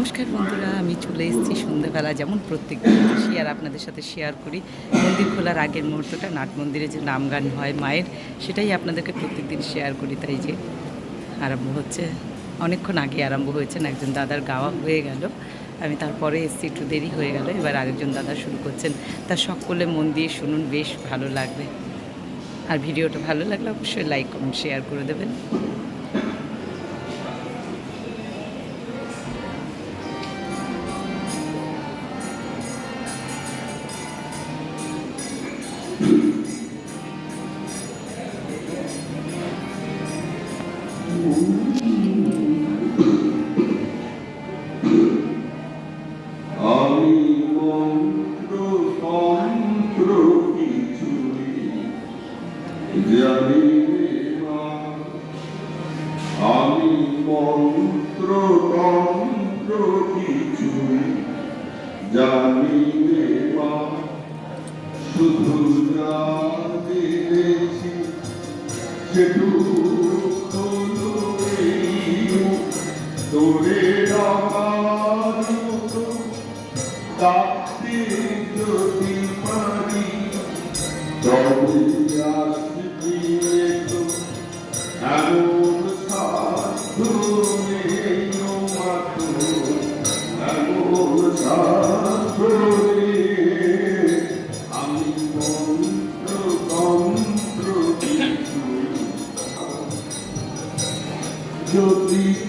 নমস্কার বন্ধুরা, আমি চলে এসেছি সন্ধ্যেবেলা যেমন প্রত্যেক শেয়ার আপনাদের সাথে শেয়ার করি। মন্দির খোলার আগের মুহূর্তটা, নাট মন্দিরে যে নাম গান হয় মায়ের, সেটাই আপনাদেরকে প্রত্যেক দিন শেয়ার করি। তাই যে আরম্ভ হচ্ছে, অনেকক্ষণ আগে আরম্ভ হয়েছে, না, একজন দাদার গাওয়া হয়ে গেল। আমি তারপরে এসছি, একটু দেরি হয়ে গেল, এবার আরেকজন দাদা শুরু করছেন। তা সকলে মন দিয়ে শুনুন, বেশ ভালো লাগবে। আর ভিডিওটা ভালো লাগলে অবশ্যই লাইক কমেন্ট শেয়ার করে দেবেন। Tudo pra te deixar, Jesus.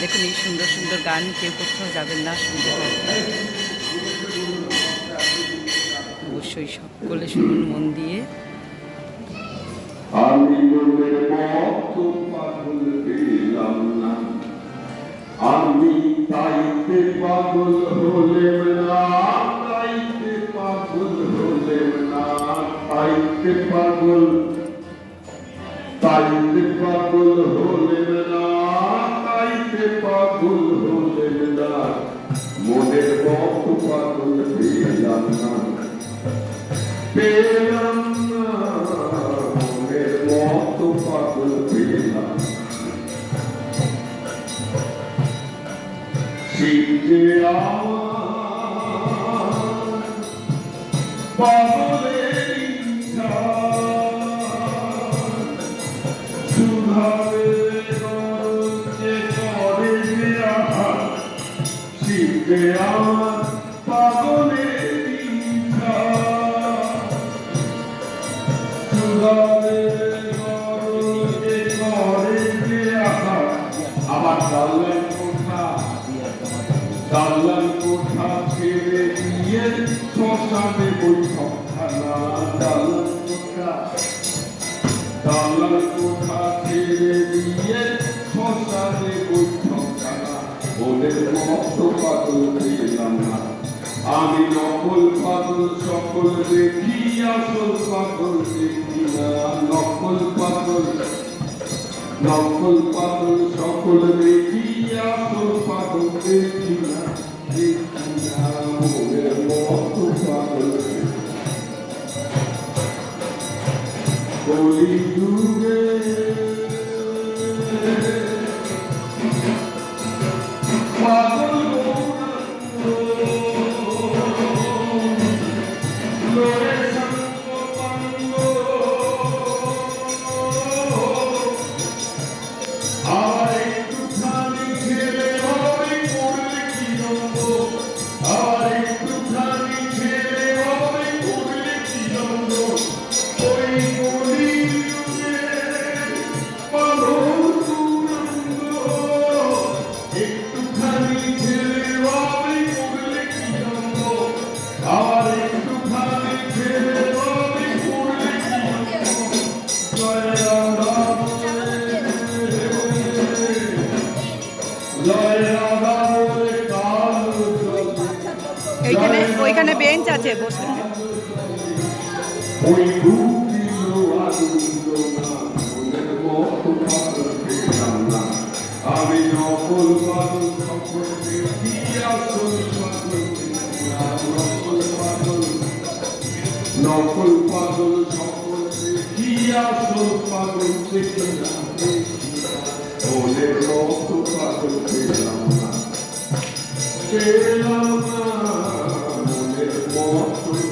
দেখুন, এই সুন্দর সুন্দর গান কেউ কোথাও যাবেন না, শুনতে অবশ্যই সকলে শুনুন, মন দিয়ে। আমি আমি তাইতে পাগল হলেম না তাইতে পাগল হলেম না তাইতে পাগল তাইতে পাগল হলেন না। তাইতে পাগল হলেন না মনের পথ পাগল পেলাম না। ফিরবে আমার পাগলে কোঠা দাল্লান কোঠা ছেড়ে দিয়ে শ্মশানে বৈঠক খানা চোখে নানা আমি নকল পাগল সকল দেখি আসল পাগল দেখি না নকল পাগল নকল পাগল সকল দেখি আসল পাগল দেখি না দেখি না মনের মত পাগল কলি যুগে বেঞ্চ আছে, বসে। আমি নকল পাগল সম্পর্কে কি আসল পাগল নকল পাগল সম্পর্কে কি আসল পাগল দেখি না বলে পাগল もっ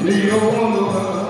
প্রিয় অনুভব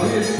Amém.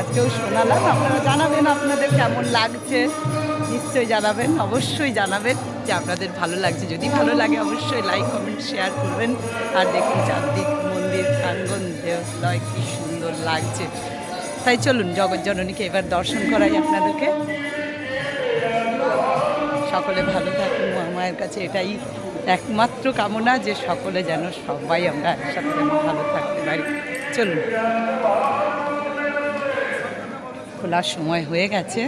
আজকেও শোনালাম। আপনারা জানাবেন আপনাদের কেমন লাগছে। নিশ্চয়ই জানাবেন, অবশ্যই জানাবেন যে আপনাদের ভালো লাগছে। যদি ভালো লাগে অবশ্যই লাইক কমেন্ট শেয়ার করবেন। আর দেখুন চারদিক মন্দির প্রাঙ্গন দেবালয় কি সুন্দর লাগছে। তাই চলুন জগৎজননীকে এবার দর্শন করাই আপনাদেরকে। সকলে ভালো থাকুন মায়ের কাছে এটাই একমাত্র কামনা যে সকলে যেন সবাই আমরা একসাথে ভালো থাকতে পারি। চলুন। খোলার সময় হয়ে গেছে।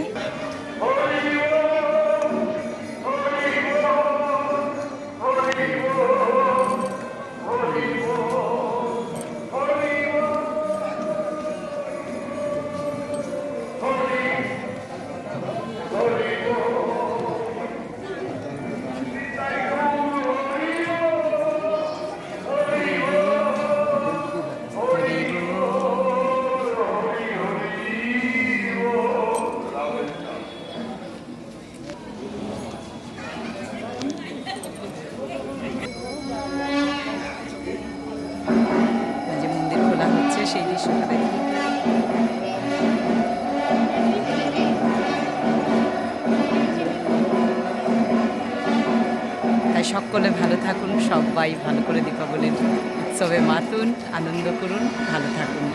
সবাই ভালো করে দীপাবলির উৎসবে মাতুন আনন্দ করুন ভালো থাকুন।